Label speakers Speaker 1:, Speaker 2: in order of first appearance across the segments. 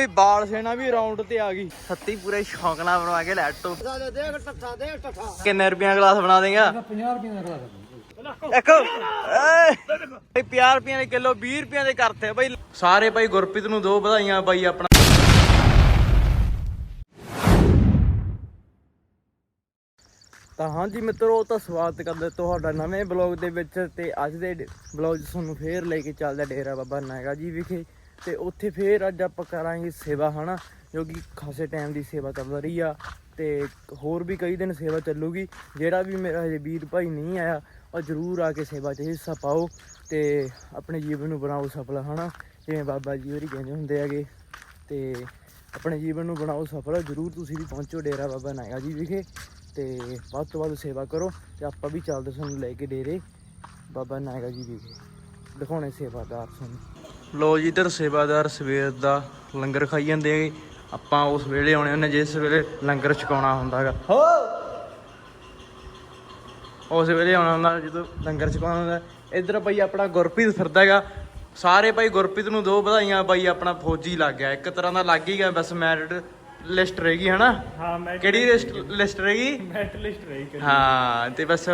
Speaker 1: ਬਈ ਬਾਲ ਸੇਨਾ ਵੀ ਰਾਉਂਡ ਤੇ ਆ ਗਈ। ਸੱਤੀ ਪੂਰੇ ਸ਼ੌਂਕ ਨਾਲ ਬਣਵਾ ਕੇ ਲੈਟੋ
Speaker 2: ਦੇਖ ਟੱਠਾ ਦੇਖ ਟੱਠਾ।
Speaker 1: ਕਿੰਨੇ ਰੁਪਈਆ ਗਲਾਸ ਬਣਾ ਦੇਗਾ?
Speaker 2: 50 ਰੁਪਏ ਦਾ ਗਲਾਸ
Speaker 1: ਏ ਬਈ 50 ਰੁਪਈਆ ਦੇ ਕਿਲੋ 20 ਰੁਪਈਆ ਦੇ ਕਰਤੇ ਬਈ। ਸਾਰੇ ਭਾਈ ਗੁਰਪ੍ਰੀਤ ਨੂੰ ਦੋ ਵਧਾਈਆਂ ਬਾਈ ਆਪਣਾ। ਤਾਂ ਹਾਂਜੀ ਮਿੱਤਰੋ ਤਾਂ ਸਵਾਗਤ ਕਰਦੇ ਤੁਹਾਡਾ ਨਵੇਂ ਬਲੌਗ ਦੇ ਵਿੱਚ ਤੇ ਅੱਜ ਦੇ ਬਲੌਗ 'ਚ ਤੁਹਾਨੂੰ ਫੇਰ ਲੈ ਕੇ ਚੱਲਦਾ ਡੇਰਾ ਬਾਬਾ ਨਾਗਾ ਜੀ ਵਿਖੇ। ਤੇ ਉੱਥੇ ਫੇਰ ਅੱਜ ਆਪਾਂ ਕਰਾਂਗੇ ਸੇਵਾ, ਹਨਾ? ਜੋ ਕਿ ਖਾਸੇ ਟਾਈਮ ਦੀ ਸੇਵਾ ਚੱਲ ਰਹੀ ਆ ਤੇ ਹੋਰ ਵੀ ਕਈ ਦਿਨ ਸੇਵਾ ਚੱਲੂਗੀ। ਜਿਹੜਾ ਵੀ ਮੇਰਾ ਹਜੇ ਵੀਰ ਭਾਈ ਨਹੀਂ ਆਇਆ, ਉਹ ਜਰੂਰ ਆ ਕੇ ਸੇਵਾ 'ਚ ਹਿੱਸਾ ਪਾਓ ਤੇ ਆਪਣੇ ਜੀਵਨ ਨੂੰ ਬਣਾਓ ਸਫਲ, ਹਨਾ? ਜਿਵੇਂ ਬਾਬਾ ਜੀ ਹੋਰੀ ਕਹਿੰਦੇ ਹੁੰਦੇ ਹੈਗੇ। ਤੇ ਆਪਣੇ ਜੀਵਨ ਨੂੰ ਬਣਾਓ ਸਫਲ, ਜਰੂਰ ਤੁਸੀਂ ਵੀ ਪਹੁੰਚੋ ਡੇਰਾ ਬਾਬਾ ਨਾਗਾ ਜੀ ਵਿਖੇ ਤੇ ਵੱਧ ਤੋਂ ਵੱਧ ਸੇਵਾ ਕਰੋ ਤੇ ਆਪਾਂ ਵੀ ਚੱਲਦੇ ਤੁਹਾਨੂੰ ਲੈ ਕੇ ਡੇਰੇ ਬਾਬਾ ਨਾਇਕਾ ਜੀ ਵਿਖੇ ਦਿਖਾਉਣੇ ਸੇਵਾਦਾਰ ਤੁਹਾਨੂੰ। ਲੋ ਜੀ ਇੱਧਰ ਸੇਵਾਦਾਰ ਸਵੇਰ ਦਾ ਲੰਗਰ ਖਾਈ ਜਾਂਦੇ ਆਪਾਂ ਉਸ ਵੇਲੇ ਆਉਣੇ ਹੁੰਦੇ ਜਿਸ ਵੇਲੇ ਲੰਗਰ ਛਕਾਉਣਾ ਹੁੰਦਾਗਾ ਹੋ! ਉਸ ਵੇਲੇ ਆਉਣਾ ਹੁੰਦਾ ਜਦੋਂ ਲੰਗਰ ਛਕਾਉਣਾ ਹੁੰਦਾ। ਇੱਧਰ ਭਾਈ ਆਪਣਾ ਗੁਰਪ੍ਰੀਤ ਫਿਰਦਾ ਹੈਗਾ। ਸਾਰੇ ਭਾਈ ਗੁਰਪ੍ਰੀਤ ਨੂੰ ਦੋ ਵਧਾਈਆਂ ਬਾਈ ਆਪਣਾ ਫੌਜੀ ਲੱਗ ਗਿਆ। ਇੱਕ ਤਰ੍ਹਾਂ ਦਾ ਲੱਗ ਹੀ ਗਿਆ ਬਸ ਮੈਰਿਟ ਲਿਸਟ ਰਹੇਗੀ ਹਨਾ?
Speaker 3: ਹਾਂ ਮੈਂ
Speaker 1: ਕਿਹੜੀ ਲਿਸਟ ਲਿਸਟ ਰਹੇਗੀ
Speaker 3: ਮੈਟਲਿਸਟ ਰਹੀ ਕਰੀ
Speaker 1: ਹਾਂ ਤੇ ਬਸ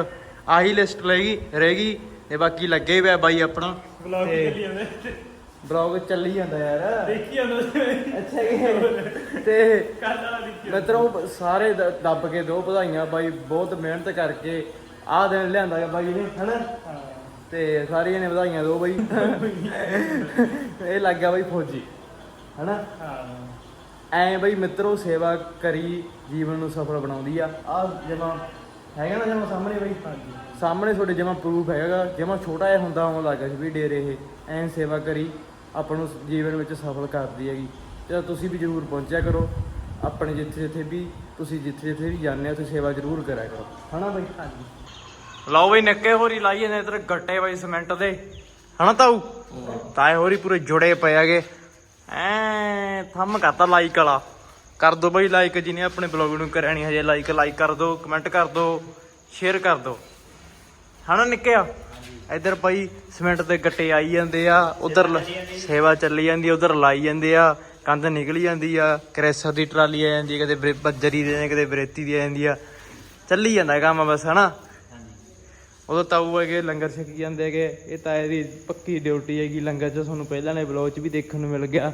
Speaker 1: ਆਹੀ ਲਿਸਟ ਰਹੇਗੀ ਰਹੇਗੀ ਤੇ ਬਾਕੀ ਲੱਗੇ ਹੀ ਪਿਆ ਬਾਈ ਆਪਣਾ।
Speaker 3: ਵਲੌਗ ਚੱਲੀ ਜਾਂਦੇ।
Speaker 1: ਬਲੌਗ ਚੱਲੀ ਜਾਂਦਾ ਯਾਰ।
Speaker 3: ਦੇਖੀ ਜਾਂਦਾ
Speaker 1: ਅੱਛਾ ਕੀ ਤੇ
Speaker 3: ਕੱਲ ਵਾਲਾ ਦੇਖੀ
Speaker 1: ਮਿੱਤਰੋ ਸਾਰੇ ਦ- ਦੱਬ ਕੇ ਦੋ ਵਧਾਈਆਂ ਬਾਈ ਬਹੁਤ ਮਿਹਨਤ ਕਰਕੇ ਆਹ ਦਿਨ ਲਿਆਂਦਾ ਹੈ ਬਾਈ ਨੇ ਹਨਾ? ਤੇ ਸਾਰੀਆਂ ਨੇ ਵਧਾਈਆਂ ਦੋ ਬਾਈ। ਇਹ ਲੱਗ ਗਿਆ ਬਾਈ ਫੌਜੀ ਹਨਾ?
Speaker 3: ਹਾਂ।
Speaker 1: ਐ ਬਈ ਮਿੱਤਰੋ ਸੇਵਾ ਕਰੀ ਜੀਵਨ ਨੂੰ ਸਫਲ ਬਣਾਉਂਦੀ ਆ। ਆ ਜਮਾ ਹੈਗਾ ਨਾ ਜਮਾ ਸਾਹਮਣੇ ਬਈ? ਸਾਹਮਣੇ ਤੁਹਾਡੇ ਜਮਾ ਪ੍ਰੂਫ ਹੈਗਾ। ਜਮਾ ਛੋਟਾ ਜਿਹਾ ਹੁੰਦਾ ਉਹ ਲੱਗਾ ਸੀ ਵੀ ਡੇਰੇ ਇਹ। ਐਂ ਸੇਵਾ ਕਰੀ ਆਪਾਂ ਨੂੰ ਜੀਵਨ ਵਿੱਚ ਸਫਲ ਕਰਦੀ ਹੈਗੀ। ਤੇ ਤੁਸੀਂ ਵੀ ਜ਼ਰੂਰ ਪਹੁੰਚਿਆ ਕਰੋ। ਆਪਣੇ ਜਿੱਥੇ ਜਿੱਥੇ ਵੀ ਤੁਸੀਂ ਜਿੱਥੇ ਜਿੱਥੇ ਵੀ ਜਾਂਦੇ ਹੋ ਤੁਸੀਂ ਸੇਵਾ ਜ਼ਰੂਰ ਕਰਿਆ ਕਰੋ। ਹਨਾ ਬਈ?
Speaker 3: ਹਾਂਜੀ।
Speaker 1: ਲਓ ਬਈ ਨੱਕੇ ਹੋਰੀ ਲਾਈਏ ਨੇ ਇਧਰ ਗੱਟੇ ਬਈ ਸਿਮੈਂਟ ਦੇ। ਹਨਾ ਤਾਊ? ਤਾਏ ਹੋਰੀ ਪੂਰੇ ਜੁੜੇ ਪਏ ਹੈਗੇ। ਐ ਥੰਮ ਕਰਤਾ ਲਾਈਕ ਵਾਲਾ। ਕਰ ਦੋ ਬਈ ਲਾਈਕ ਜਿਹਨੇ ਆਪਣੇ ਬਲੌਗ ਨੂੰ ਕਰਿਆ ਨਹੀਂ ਹਜੇ ਲਾਈਕ ਲਾਈਕ ਕਰ ਦੋ ਕਮੈਂਟ ਕਰ ਦੋ ਸ਼ੇਅਰ ਕਰ ਦੋ। ਹਨਾ ਨਿੱਕਿਆ ਇਧਰ ਭਾਈ ਸਿਮੈਂਟ ਦੇ ਗੱਟੇ ਆਈ ਜਾਂਦੇ ਆ ਉਧਰ ਸੇਵਾ ਚੱਲੀ ਜਾਂਦੀ ਉਧਰ ਲਾਈ ਜਾਂਦੇ ਆ ਕੰਧ ਨਿਕਲੀ ਜਾਂਦੀ ਆ ਕ੍ਰੈਸਰ ਦੀ ਟਰਾਲੀ ਆ ਜਾਂਦੀ ਕਦੇ ਬੱਜਰੀ ਦੇ ਕਦੇ ਬਰੇਤੀ ਦੀ ਆ ਜਾਂਦੀ ਆ। ਚੱਲੀ ਜਾਂਦਾ ਕੰਮ ਬਸ ਹਨਾ? ਉਦੋਂ ਤਾਊ ਹੈਗੇ ਲੰਗਰ ਛਕੀ ਜਾਂਦੇ ਹੈਗੇ ਇਹ ਤਾਂ ਇਹਦੀ ਪੱਕੀ ਡਿਊਟੀ ਹੈਗੀ ਲੰਗਰ 'ਚ ਤੁਹਾਨੂੰ ਪਹਿਲਾਂ ਨੇ ਬਲੌਗ 'ਚ ਵੀ ਦੇਖਣ ਨੂੰ ਮਿਲ ਗਿਆ।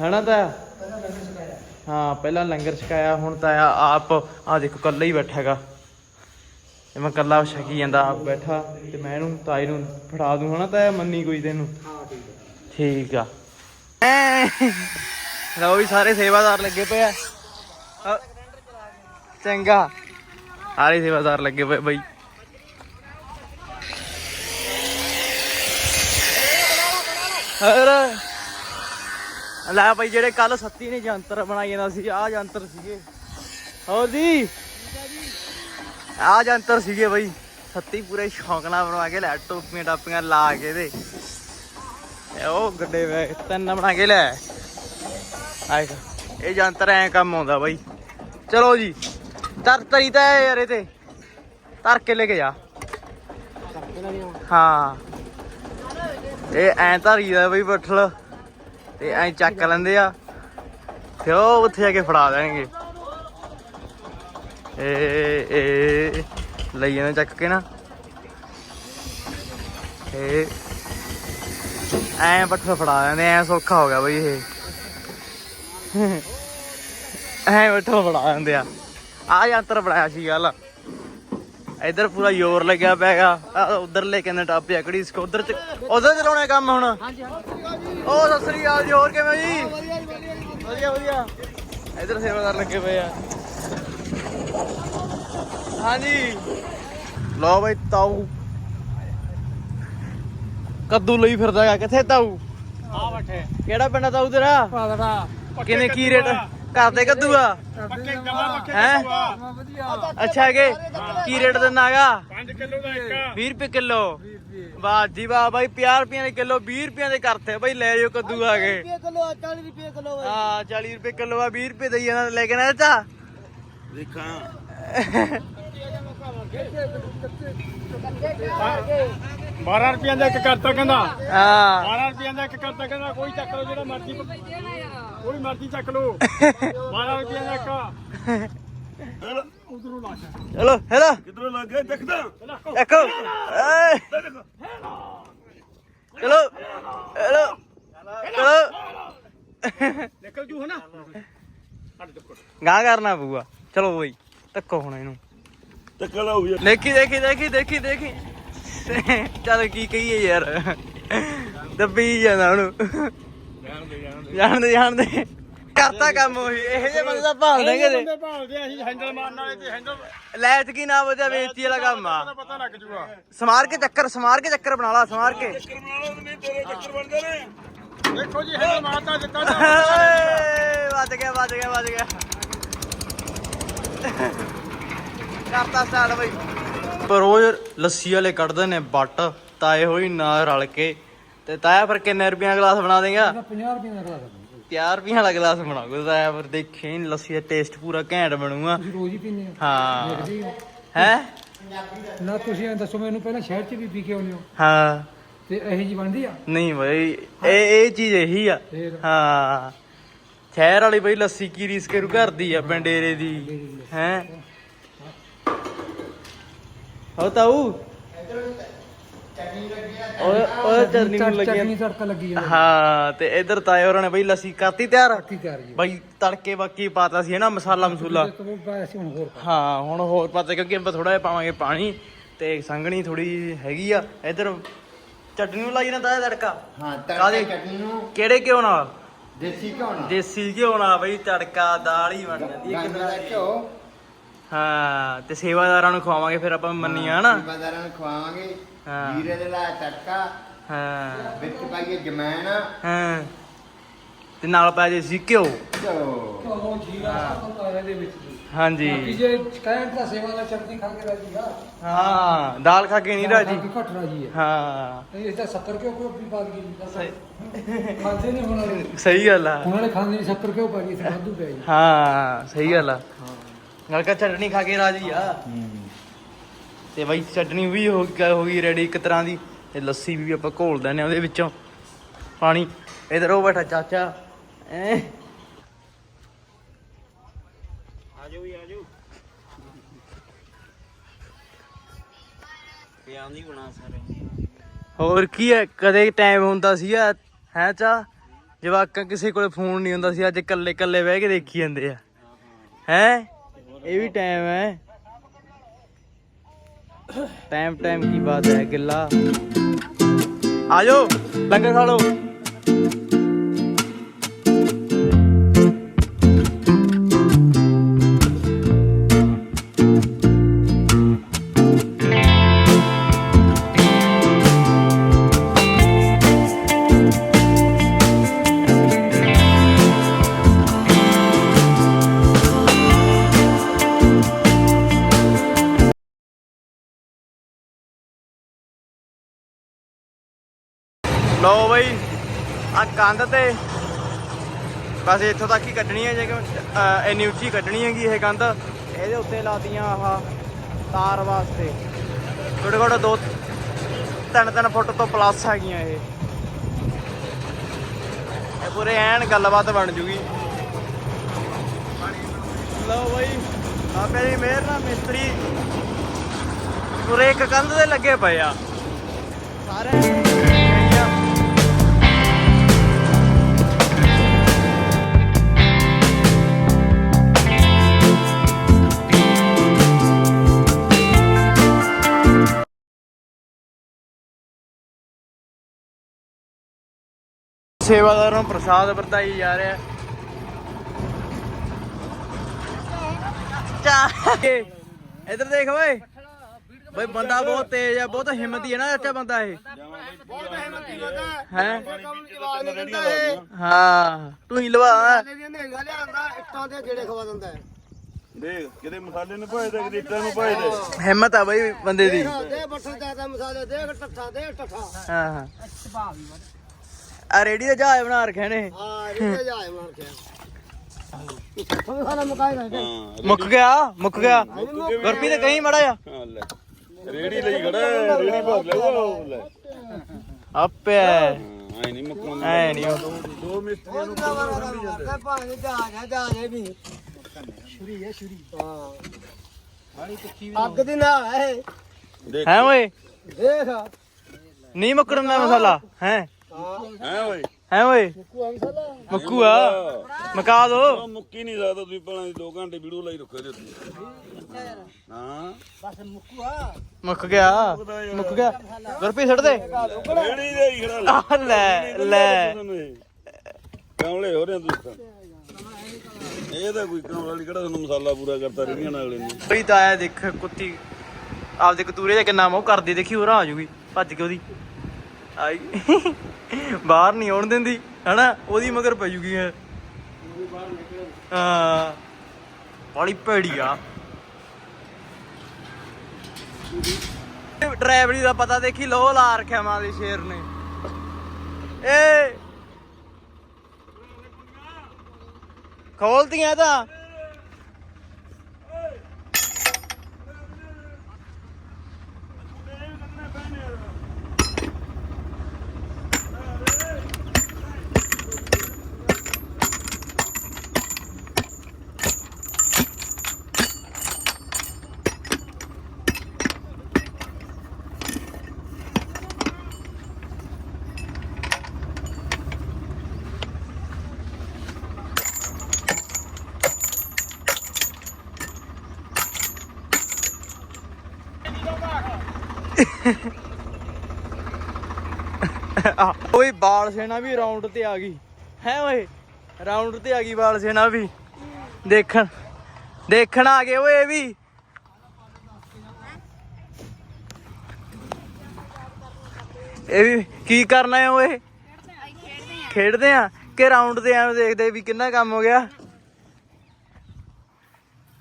Speaker 1: ਹਨਾ ਤਾਂ? ਹਾਂ ਪਹਿਲਾਂ ਲੰਗਰ ਛਕਾਇਆ ਹੁਣ ਤਾਂ ਆਪ ਆ ਦੇਖੋ ਕੱਲਾ ਹੀ ਬੈਠਾ ਹੈਗਾ। ਤੇ ਮੈਂ ਕੱਲਾ ਛਕੀ ਜਾਂਦਾ ਬੈਠਾ ਤੇ ਮੈਂ ਇਹਨੂੰ ਤਾਈ ਨੂੰ ਫੜਾ ਦੂੰ ਹਨਾ ਤਾਂ ਮੰਨੀ ਕੋਈ ਤੈਨੂੰ?
Speaker 2: ਹਾਂ ਠੀਕ
Speaker 1: ਆ। ਲਓ ਵੀ ਸਾਰੇ ਸੇਵਾਦਾਰ ਲੱਗੇ ਪਏ ਆ। ਚੰਗਾ। ਸਾਰੇ ਸੇਵਾਦਾਰ ਲੱਗੇ ਪਏ ਬਈ। ਹੋਰ? ਲੈ ਬਈ ਜਿਹੜੇ ਕੱਲ ਸੱਤੀ ਨੇ ਜੰਤਰ ਬਣਾਈ ਜਾਂਦਾ ਸੀ ਆਹ ਜੰਤਰ ਸੀਗੇ। ਹੋਰ ਜੀ? ਆਹ ਜੰਤਰ ਸੀਗੇ ਬਈ। ਸੱਤੀ ਪੂਰੇ ਸ਼ੌਂਕ ਨਾਲ ਬਣਵਾ ਕੇ ਲੈ, ਟੋਪੀਆਂ ਟਾਪੀਆਂ ਲਾ ਕੇ ਤੇ ਉਹ ਗੱਡੇ ਵੇ, ਤਿੰਨ ਬਣਾ ਕੇ ਲੈ। ਆਏ ਇਹ ਜੰਤਰ ਐ ਕੰਮ ਆਉਂਦਾ ਬਾਈ। ਚਲੋ ਜੀ, ਤਰ ਤਰੀ ਤਾਂ ਹੈ ਯਾਰ ਇਹ ਤੇ ਤਰ ਕੇ ਲੈ ਕੇ ਜਾ। ਹਾਂ। ਇਹ ਐ ਧਰੀ ਦਾ ਬਈ ਬੱਠਲ ਤੇ ਐ ਚੱਕ ਲੈਂਦੇ ਆ। ਤੇ ਉਹ ਉੱਥੇ ਜਾ ਕੇ ਫੜਾ ਦੇਣਗੇ। ਏ ਏ ਲਈ ਜਾਂਦੇ ਚੱਕ ਕੇ ਨਾ। ਏ। ਐ ਬੱਠਲ ਫੜਾ ਦਿੰਦੇ ਐ ਸੌਖਾ ਹੋ ਗਿਆ ਬਈ ਇਹ। ਐ ਬੱਠਲ ਫੜਾ ਦਿੰਦੇ ਆ। ਆ ਯੰਤਰ ਬਣਾਇਆ ਸੀ ਗੱਲ। ਇਧਰ ਪੂਰਾ ਜ਼ੋਰ ਲੱਗਿਆ ਪੈਗਾ ਉਧਰ ਲੈ ਕੇ ਨਾ ਟਾਪਿਆ ਕੜੀ ਇਸ ਉਧਰ ਚ ਉਧਰ ਚਲਾਉਣਾ ਕੰਮ ਹੁਣ।
Speaker 2: ਹਾਂਜੀ
Speaker 1: ਉਹ ਸਤਿ ਸ੍ਰੀ ਅਕਾਲ ਜੀ, ਹੋਰ ਕਿਵੇਂ ਜੀ? ਵਧੀਆ ਵਧੀਆ। ਇਧਰ ਸੇਵਾਦਾਰ ਲੱਗੇ ਪਏ ਆ। ਹਾਂਜੀ। ਲਓ ਬਈ ਤਾਊ। ਕੱਦੂ ਲਈ ਫਿਰਦਾ ਹੈਗਾ। ਕਿੱਥੇ ਤਾਊ?
Speaker 3: ਆ ਬੈਠੇ।
Speaker 1: ਕਿਹੜਾ ਪਿੰਡ ਆ ਤਾਊ ਤੇਰਾ?
Speaker 2: ਪਾਦੜਾ।
Speaker 1: ਕਿਵੇਂ ਕੀ ਰੇਟ? ਕਰਦੇ ਕੱਦੂ ਆ?
Speaker 3: ਪੱਕੇ
Speaker 2: ਵਧੀਆ
Speaker 1: ਅੱਛਾ ਕਿ ਕੀ ਰੇਟ ਦਿੰਦਾ ਹੈਗਾ?
Speaker 3: 5 ਕਿਲੋ ਦਾ ਇੱਕ।
Speaker 1: 20 ਰੁਪਏ ਕਿਲੋ। ਵਾਹ ਜੀ ਵਾਹ ਬਾਈ 50 ਰੁਪਏ ਦੇ ਕਿਲੋ 20 ਰੁਪਏ ਦੇ ਕਰਤੇ ਬਾਈ ਲੈ ਜਿਓ ਕੱਦੂ ਆ ਗਏ
Speaker 2: ਰੁਪਏ ਕਿਲੋ 40 ਰੁਪਏ ਕਿਲੋ
Speaker 1: ਹਾਂ 40 ਰੁਪਏ ਕਿਲੋ ਆ 20 ਰੁਪਏ ਦਈ ਜਾਂਦਾ ਲੈ ਕੇ ਨਾ ਚਾਚਾ
Speaker 2: ਦੇਖਾਂ।
Speaker 3: 12 ਰੁਪਈਆਂ ਦਾ ਇੱਕ ਕਰਤਾ ਕਹਿੰਦਾ।
Speaker 1: ਹਾਂ।
Speaker 3: 12 ਰੁਪਈਆਂ ਦਾ ਇੱਕ ਕਰਤਾ ਕਹਿੰਦਾ ਕੋਈ ਚੱਕ ਲਓ ਜਿਹੜਾ ਮਰਜ਼ੀ ਕੋਈ ਮਰਜ਼ੀ ਚੱਕ ਲਓ। 12 ਰੁਪਈਆਂ ਦਾ ਇੱਕ। ਉਧਰੋਂ
Speaker 1: ਚਲੋ ਹੈਲੋ
Speaker 3: ਕਿਧਰੋਂ ਲੱਗ ਗਿਆ ਦੇਖਦਾ।
Speaker 1: ਦੇਖੋ। ਏ ਚਲੋ। ਹੈਲੋ ਚਲੋ।
Speaker 3: ਨਿਕਲ ਜੂ ਹਨਾ।
Speaker 1: ਗਾਂ ਕਰਨਾ ਪਊਗਾ। ਚਲੋ ਬਈ ਧੱਕੋ ਹੁਣ ਇਹਨੂੰ।
Speaker 3: ਟੱਕਲਾ ਹੋ ਗਿਆ।
Speaker 1: ਦੇਖੀ ਦੇਖੀ ਦੇਖੀ ਦੇਖੀ ਦੇਖੀ। ਚੱਲ ਕੀ ਕਹੀਏ ਯਾਰ। ਦੱਬੀ ਜਾਂਦਾ ਉਹਨੂੰ। ਜਾਣਦੇ ਜਾਣਦੇ। ਕਰਤਾ ਕੰਮ ਉਹੀ ਇਹੋ ਜਿਹੇ ਬੰਦੇ ਦਾ ਭਾਲ ਦੇਗੇ
Speaker 3: ਬੰਦੇ ਭਾਲਦੇ ਅਸੀਂ ਹੈਂਡਲ ਮਾਰਨ ਵਾਲੇ ਤੇ ਹੈਂਡਲ
Speaker 1: ਲੈਚ ਕੀ ਨਾ ਵਜਾ ਵੇਚੀ ਵਾਲਾ ਕੰਮ ਆ।
Speaker 3: ਪਤਾ ਲੱਗ ਜੂਗਾ।
Speaker 1: ਸਮਾਰ ਕੇ ਚੱਕਰ ਸਮਾਰ ਕੇ ਚੱਕਰ ਬਣਾ ਲਾ ਸਮਾਰ ਕੇ।
Speaker 3: ਦੇਖੋ ਜੀ ਹੈਂਡਲ ਮਾਰਤਾ ਦਿੱਤਾ
Speaker 1: ਵੱਜ ਗਿਆ ਵੱਜ ਗਿਆ ਵੱਜ ਗਿਆ। ਕਰਤਾ ਸਟਾਰਟ ਬਈ। ਪਰ ਰੋਜ਼ ਲੱਸੀ ਵਾਲੇ ਕੱਢਦੇ ਨੇ ਬੱਟ ਤਾਏ ਹੋਈ ਨਾਲ ਰਲ ਕੇ। ਤੇ ਤਾਇਆ ਫਿਰ ਕਿੰਨੇ ਰੁਪਈਆ ਗਲਾਸ ਬਣਾ ਦੇਗਾ?
Speaker 2: 50 ਰੁਪਏ ਦਾ ਸਕਦੇ
Speaker 1: 50 ਰੁਪਈਆ ਵਾਲਾ ਗਲਾਸ ਬਣਾਉਗਾ ਤਾਇਆ ਫਿਰ ਦੇਖੇ ਲੱਸੀ ਦਾ ਟੇਸਟ ਪੂਰਾ ਘੈਂਟ ਬਣੂਗਾ।
Speaker 2: ਤੁਸੀਂ ਰੋਜ਼ ਹੀ ਪੀਂਦੇ ਹੋ?
Speaker 1: ਹਾਂ।
Speaker 2: ਨਾ ਤੁਸੀਂ ਐਂ ਦੱਸੋ ਮੈਨੂੰ ਪਹਿਲਾਂ ਸ਼ਹਿਰ 'ਚ ਵੀ ਪੀ ਕੇ ਆਉਂਦੇ ਹੋ?
Speaker 1: ਹਾਂ।
Speaker 2: ਤੇ ਇਹੀ ਜੀ ਬਣਦੀ ਆ?
Speaker 1: ਨਹੀਂ ਬਈ ਇਹ ਇਹ ਚੀਜ਼ ਇਹੀ ਆ। ਹਾਂ। ਸ਼ਹਿਰ ਵਾਲੀ ਬਈ ਲੱਸੀ ਕੀ ਰੀਸ ਕਰੂ ਘਰ ਦੀ ਆ ਪਿੰਡੇਰੇ ਦੀ। ਹੈ? ਹੋ ਤਾਊ ਓਏ ਓਏ ਚਟਨੀ ਨੂੰ
Speaker 2: ਚਟਨੀ
Speaker 1: ਲੱਗੀ
Speaker 2: ਤੜਕਾ ਲੱਗੀ ਜਾਂਦਾ
Speaker 1: ਹਾਂ ਤੇ ਇਧਰ ਤਾਏ ਹੋਰਾਂ ਨੇ ਬਈ ਲੱਸੀ ਕਰਤੀ ਤਿਆਰ?
Speaker 2: ਕੀ ਕਰ ਜੀ।
Speaker 1: ਬਈ ਤੜਕੇ ਬਾਕੀ ਪਾਤਾ ਸੀ ਨਾ ਮਸਾਲਾ ਮਸੂਲਾ।
Speaker 2: ਤੇ ਉਹ ਬਸ ਹੁਣ ਹੋਰ ਪਾ।
Speaker 1: ਹਾਂ ਹੁਣ ਹੋਰ ਪਾਤੇ ਕਿਉਂਕਿ ਆਪਾਂ ਥੋੜਾ ਜਿਹਾ ਪਾਵਾਂਗੇ ਪਾਣੀ ਤੇ ਸੰਘਣੀ ਥੋੜੀ ਹੈਗੀ ਆ। ਇਧਰ ਚਟਨੀ ਨੂੰ ਲਾਈ ਨਾ ਤਾਇਆ ਤੜਕਾ।
Speaker 4: ਹਾਂ
Speaker 1: ਕਾਹਦੇ?
Speaker 4: ਤੜਕਾ ਚਟਨੀ ਨੂੰ।
Speaker 1: ਕਿਹੜੇ ਘਿਓ ਨਾਲ?
Speaker 4: ਦੇਸੀ ਘਿਓ ਨਾਲ।
Speaker 1: ਦੇਸੀ ਘਿਓ ਨਾਲ ਬਈ ਤੜਕਾ ਦਾਲ ਹੀ ਬਣ ਜਾਂਦੀ ਹੈ।
Speaker 4: ਦਾ
Speaker 1: ਕਿਤੇ
Speaker 4: ਘਿਓ।
Speaker 1: ਹਾਂ ਤੇ ਸੇਵਾਦਾਰਾਂ ਨੂੰ ਖਵਾਵਾਂਗੇ ਫਿਰ ਆਪਾਂ ਮੰਨੀਆਂ ਨਾ
Speaker 4: ਬਾਜ਼ਾਰਾਂ ਨੂੰ ਖਵਾਵਾਂਗੇ।
Speaker 1: ਹਾਂ।
Speaker 4: ਜੀਰੇ ਦੇ ਲਾ ਤੜਕਾ
Speaker 1: ਹਾਂ।
Speaker 4: ਵਿੱਚ ਪਾਈਏ ਜਮੈਨ
Speaker 1: ਹਾਂ। ਤੇ ਨਾਲ ਪਾ ਜੇ ਸੀ ਘਿਓ
Speaker 4: ਘਿਓ
Speaker 2: ਉਹ ਜੀਰਾ ਸਭ ਤੋਂ ਇਹਦੇ ਵਿੱਚ ਜੀ। ਬਾਕੀ
Speaker 1: ਹਾਂਜੀ
Speaker 2: ਜੇ ਕਹਿਣ ਤਾਂ ਸੇਵਾ ਦਾ ਚਟਨੀ ਖਾ ਕੇ ਰਾਜੀ ਆ।
Speaker 1: ਹਾਂ ਦਾਲ ਖਾ ਕੇ ਨਹੀਂ ਰਾਜੀ।
Speaker 2: ਘਟ ਰਾਜੀ ਹੈ
Speaker 1: ਹਾਂ।
Speaker 2: ਨਹੀਂ ਇਹ ਤਾਂ ਸ਼ੱਕਰ ਕਿਉਂ ਕੋਈ ਵੀ ਗਈ
Speaker 1: ਸਹੀ-
Speaker 2: ਖਾਂਦੇ ਨਹੀਂ ਹੁਣ। ਵਾਲੇ
Speaker 1: ਸਹੀ ਗੱਲ ਆ।
Speaker 2: ਹੁਣ ਵਾਲੇ ਖਾਂਦੇ ਨਹੀਂ ਸ਼ੱਕਰ ਕਿਉਂ ਪਾ ਗਈ ਤੇ ਵਾਧੂ
Speaker 1: ਹਾਂ ਸਹੀ ਗੱਲ ਆ। ਗੱਲ ਕਾ ਚਟਣੀ ਖਾ ਕੇ ਰਾਜੀ ਆ। ਤੇ ਬਾਈ ਚਟਣੀ ਵੀ ਹੋ ਗਈ ਹੋ ਗਈ ਰੈਡੀ ਇੱਕ ਤਰ੍ਹਾਂ ਦੀ। ਤੇ ਲੱਸੀ ਵੀ ਆਪਾਂ ਘੋਲ ਦਿੰਦੇ ਆ ਉਹਦੇ ਵਿੱਚੋਂ। ਪਾਣੀ। ਇਧਰ ਉਹ ਬੈਠਾ ਚਾਚਾ। ਐ
Speaker 3: ਆਜੋ ਵੀ ਆਜੋ। ਪਿਆਨ ਦੀ ਬਣਾ ਸਾਰੇ।
Speaker 1: ਹੋਰ ਕੀ ਹੈ? ਕਦੇ ਟਾਈਮ ਹੁੰਦਾ ਸੀਗਾ ਹੈ ਚਾ ਜਵਾਕਾਂ ਕਿਸੇ ਕੋਲੇ ਫੋਨ ਨਹੀਂ ਹੁੰਦਾ ਸੀ ਅੱਜ ਇਕੱਲੇ ਇਕੱਲੇ ਬਹਿ ਕੇ ਦੇਖੀ ਜਾਂਦੇ ਆ। ਹੈ? ਇਹ ਵੀ ਟਾਈਮ ਹੈ। ਟਾਈਮ ਟਾਈਮ ਕੀ ਬਾਤ ਹੈ ਗਿੱਲਾ। ਆਜੋ ਲੰਗਰ ਖਾ ਲਓ। ਲਓ ਬਈ ਆ ਕੰਧ ਤੇ। ਬਸ ਇੱਥੋਂ ਤੱਕ ਹੀ ਕੱਢਣੀ ਹੈ ਜੇ ਕਿ ਅਹ, ਇੰਨੀ ਉੱਚੀ ਕੱਢਣੀ ਹੈਗੀ ਇਹ ਕੰਧ। ਇਹਦੇ ਉੱਤੇ ਲਾਤੀਆਂ ਆਹ ਤਾਰ ਵਾਸਤੇ। ਥੋੜੇ ਥੋੜੇ ਦੋ ਤਿੰਨ ਤਿੰਨ ਫੁੱਟ ਤੋਂ ਪਲੱਸ ਹੈਗੀਆਂ ਇਹ। ਇਹ ਪੂਰੇ ਐਨ ਗੱਲਬਾਤ ਬਣ ਜੂਗੀ। ਲਓ ਬਈ ਆਪੇ ਦੀ ਮਿਹਰ ਨਾਲ ਮਿਸਤਰੀ। ਪੂਰੇ ਇੱਕ ਕੰਧ ਦੇ ਲੱਗੇ ਪਏ ਆ। ਸਾਰੇ ਸੇਵਾਦਾਰਾਂ ਨੂੰ ਪ੍ਰਸਾਦ ਵਰਤਾਈ ਜਾ ਰਿਹਾ। ਚਾ। ਇਧਰ ਦੇਖ ਓਏ। ਬਈ ਬੰਦਾ ਬਹੁਤ ਤੇਜ਼ ਆ ਬਹੁਤ ਹਿੰਮਤੀ ਹੈ ਨਾ ਅੱਛਾ ਬੰਦਾ ਇਹ।
Speaker 2: ਬਹੁਤ ਹਿੰਮਤੀ ਬੰਦਾ।
Speaker 1: ਹੈ?
Speaker 2: ਕੰਮ ਜਵਾਬ ਨਹੀਂ ਦਿੰਦਾ ਇਹ।
Speaker 1: ਹਾਂ ਤੂੰ ਹੀ ਲਵਾ।
Speaker 2: ਇਹਦੀਆਂ ਨੇਗਾ ਲਿਆਂਦਾ ਇੱਟਾਂ ਦੇ ਜਿਹੜੇ ਖਵਾ ਦਿੰਦਾ ਹੈ
Speaker 3: ਦੇਖ ਕਿਤੇ ਮਸਾਲੇ ਨੂੰ ਭਾਏ ਦੇ ਕਿਤੇ ਇੱਟਾਂ ਨੂੰ ਭਾਏ ਦੇ।
Speaker 1: ਹਿੰਮਤ ਆ ਬਈ ਬੰਦੇ ਦੀ।
Speaker 2: ਦੇ ਬੱਠਲ ਦਾ ਮਸਾਲੇ ਦੇ ਟੱਠਾ ਦੇ ਟੱਠਾ।
Speaker 1: ਹਾਂ ਹਾਂ। ਆ ਰੇੜੀ ਦਾ ਜਹਾਜ਼ ਬਣਾ ਰੱਖਿਆ ਨੇ
Speaker 2: ਹਾਂ ਰੀੜੇ ਜਾਏ ਮਾਰ ਕੇ ਤੁਹਾਨੂੰ ਸਾਰਾ।
Speaker 1: ਮੁੱਕ ਗਿਆ ਮੁੱਕ ਗਿਆ। ਗੁਰਪੀ ਤੇ ਕਹੀਂ ਮੜਾ ਜਾ
Speaker 3: ਹਾਂ ਲੈ। ਰੇੜੀ ਲਈ ਖੜਾ ਹੈ, ਰੇੜੀ ਭਰ ਲੈ ਉਹ ਲੈ।
Speaker 1: ਆਪੇ।
Speaker 3: ਐ ਨਹੀਂ ਮੁੱਕਣਾ
Speaker 1: ਐ ਨਹੀਂ
Speaker 3: ਦੋ ਮਿਸਤਰੀਆਂ ਨੂੰ
Speaker 2: ਕਰਦਾ ਭਾਵੇਂ ਜਹਾਜ਼ ਹੈ ਜਹਾਜ਼ ਹੈ ਵੀ। ਛੁਰੀ ਹੈ ਛੁਰੀ ਹਾਂ। ਅੱਗ ਦੀ ਨਾ ਹੈ
Speaker 3: ਦੇਖ।
Speaker 1: ਹੈ ਓਏ?
Speaker 2: ਦੇਖ।
Speaker 1: ਨਹੀਂ ਮੁੱਕਣ ਦਾ ਮਸਾਲਾ ਹੈ?
Speaker 3: ਹੈ ਓਏ?
Speaker 1: ਹੈ ਓਏ? ਮੁੱਕੂ ਆ? ਮਕਾ ਦੋ।
Speaker 3: ਉਹ ਮੁੱਕੀ ਨਹੀਂ ਸਕਦਾ ਤੁਸੀਂ ਪਹਿਲਾਂ 2 ਘੰਟੇ ਵੀਡੀਓ ਲਈ ਰੱਖੋ ਇਹਦੇ ਉੱਤੇ। ਹਾਂ।
Speaker 2: ਬਸ ਮੁੱਕੂ ਆ।
Speaker 1: ਮੁੱਕ ਗਿਆ। ਮੁੱਕ ਗਿਆ। ਗੁਰਪੀ ਛੱਡ ਦੇ।
Speaker 3: ਰੇੜੀ ਦੇ ਹੀ ਖੜਾ ਲੈ।
Speaker 1: ਆ ਲੈ ਲੈ।
Speaker 3: ਕਮਲੇ ਹੋ ਰਹੇ ਤੁਸੀਂ ਤਾਂ। ਇਹ ਤਾਂ ਕੋਈ ਕਮਲਾ ਨਹੀਂ ਕਿਹੜਾ ਤੁਹਾਨੂੰ ਮਸਾਲਾ ਪੂਰਾ ਕਰਤਾ ਰੇੜੀਆਂ ਨਾਲ ਅਗਲੇ ਨੇ।
Speaker 1: ਬਈ ਤਾਂ ਆਇਆ ਦੇਖ ਕੁੱਤੀ। ਆਪਦੇ ਕਤੂਰੇ ਦਾ ਕਿੰਨਾ ਮੋਹ ਕਰਦੀ ਦੇਖੀ ਉਹ ਆ ਜੂਗੀ। ਭੱਜ ਕੇ ਉਹਦੀ। ਆਈ। ਬਾਹਰ ਨਹੀਂ ਆਉਣ ਦਿੰਦੀ, ਹਨਾ? ਉਹਦੀ ਮਗਰ ਪੈ ਜੂਗੀ ਇਹ ਹਾਂ। ਬੜੀ ਭੈੜੀ ਆ। ਡਰਾਈਵਰੀ ਦਾ ਪਤਾ ਦੇਖੀ, ਲੋ ਲਾ ਰੱਖਿਆ ਮਾਂ ਦੇ ਸ਼ੇਰ ਨੇ। ਏ! ਖੋਲਤੀਆਂ ਤਾਂ। ਆ, ਓਏ ਬਾਲ ਸੇਨਾ ਵੀ ਰਾਉਂਡ ਤੇ ਆ ਗਈ। ਹੈ ਓਏ ਰਾਉਂਡ ਤੇ ਆ ਗਈ ਬਾਲ ਸੇਨਾ ਵੀ। ਦੇਖਣ ਦੇਖਣ ਆ ਗਏ ਓਏ ਇਹ ਵੀ। ਇਹ ਵੀ ਕੀ ਕਰਨਾ ਹੈ ਓਏ? ਖੇਡਦੇ ਆ। ਕਿ ਰਾਉਂਡ ਤੇ ਐਵੇਂ ਦੇਖਦੇ ਵੀ ਕਿੰਨਾ ਕੰਮ ਹੋ ਗਿਆ?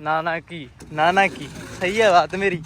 Speaker 1: ਨਾ ਨਾ ਕੀ ਨਾ ਨਾ ਕੀ। ਸਹੀ ਹੈ ਬਾਤ ਮੇਰੀ।